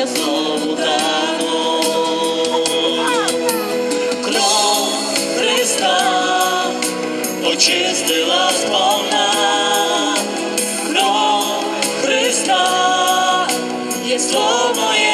я знову тану. Кров Христа очистила сповна. Кров Христа є слово моє.